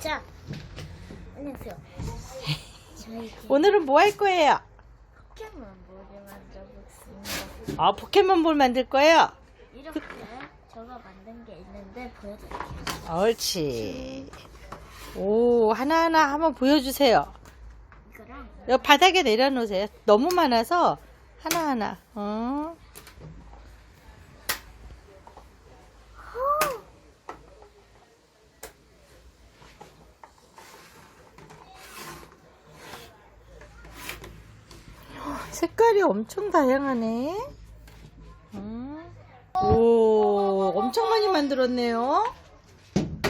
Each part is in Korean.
자, 안녕하세요. 저희 오늘은 뭐 할 거예요? 포켓몬볼을 만들어보겠습니다. 아, 포켓몬볼 만들 거예요? 이렇게 제가 만든 게 있는데 보여드릴게요. 옳지. 오, 하나하나 한번 보여주세요. 이거랑 여기 바닥에 내려놓으세요. 너무 많아서 하나하나. 어. 색깔이 엄청 다양하네. 음. 오, 엄청 많이 만들었네요.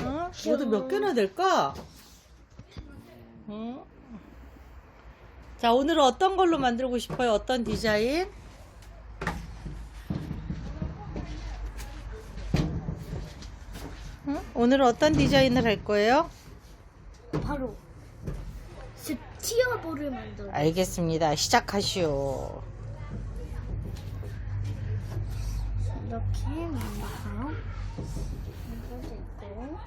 어? 모두 몇 개나 될까? 어? 자, 오늘은 어떤 걸로 만들고 싶어요? 어떤 디자인? 응? 오늘은 어떤 디자인을 할 거예요? 바로 스티어볼을 만들어. 알겠습니다. 시작하시오. 이렇게 만들어서 만들 수 있고.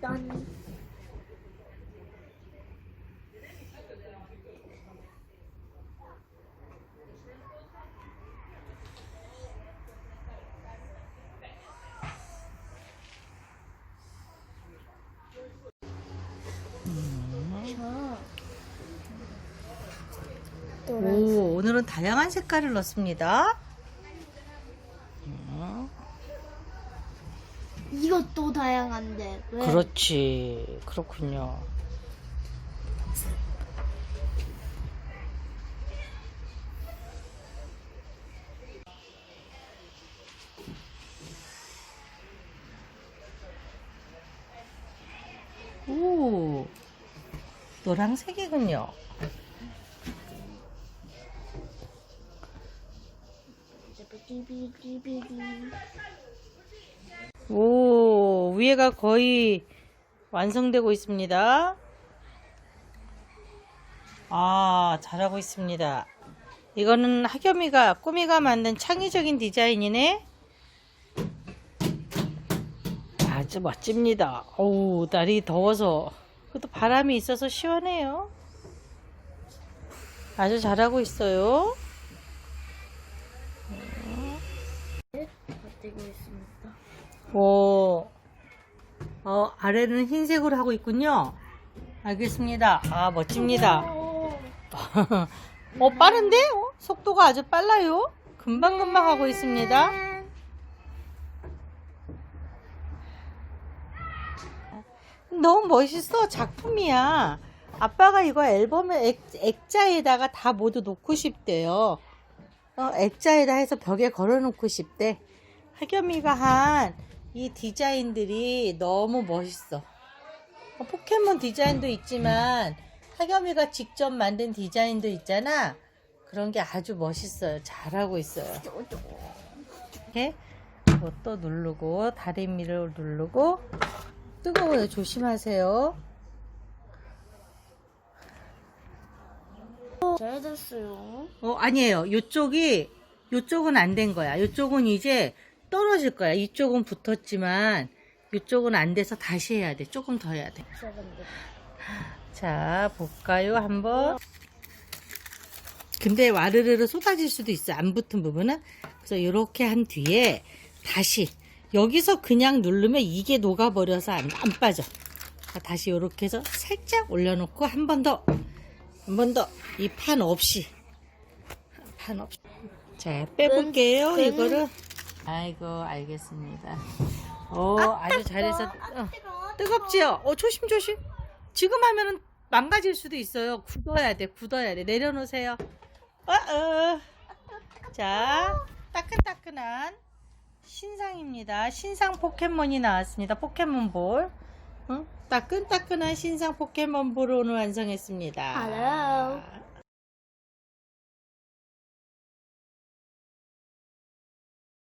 짠. 저 노란색. 오, 오늘은 다양한 색깔을 넣습니다. 이것도 다양한데 왜? 그렇지. 그렇군요. 오, 노란색이군요. 오, 위에가 거의 완성되고 있습니다. 아, 잘하고 있습니다. 이거는 하겸이가, 꾸미가 만든 창의적인 디자인이네. 아주 멋집니다. 어우, 날이 더워서. 그래도 바람이 있어서 시원해요. 아주 잘하고 있어요. 버티고 있습니다. 오, 어, 아래는 흰색으로 하고 있군요. 알겠습니다. 아, 멋집니다. 어, 빠른데? 어? 속도가 아주 빨라요. 금방금방 하고 있습니다. 너무 멋있어. 작품이야. 아빠가 이거 앨범에 액, 액자에다가 다 모두 놓고 싶대요. 어, 액자에다 해서 벽에 걸어놓고 싶대. 하겸이가 한 이 디자인들이 너무 멋있어. 어, 포켓몬 디자인도 있지만 하겸이가 직접 만든 디자인도 있잖아. 그런 게 아주 멋있어요. 잘하고 있어요. 이렇게 이것도 누르고 다리미를 누르고 뜨거워요. 조심하세요. 잘 됐어요. 어, 아니에요. 요쪽이, 요쪽은 안 된 거야. 요쪽은 이제 떨어질 거야. 이쪽은 붙었지만, 요쪽은 안 돼서 다시 해야 돼. 조금 더 해야 돼. 자, 볼까요? 한번. 근데 와르르르 쏟아질 수도 있어. 안 붙은 부분은. 그래서 이렇게 한 뒤에 다시 여기서 그냥 누르면 이게 녹아버려서 안, 안 빠져. 자, 다시 이렇게 해서 살짝 올려놓고 한 번 더. 한 번 더. 이 판 없이. 판 없이. 자, 빼볼게요. 끈. 이거를. 아이고, 알겠습니다. 오, 아주 잘해서. 어. 뜨겁지요? 어, 조심 조심. 지금 하면은 망가질 수도 있어요. 굳어야 돼, 굳어야 돼. 내려놓으세요. 어, 어. 자, 따끈따끈한 신상입니다. 신상 포켓몬이 나왔습니다. 포켓몬볼. 응? 따끈따끈한 신상 포켓몬볼을 오늘 완성했습니다. Hello.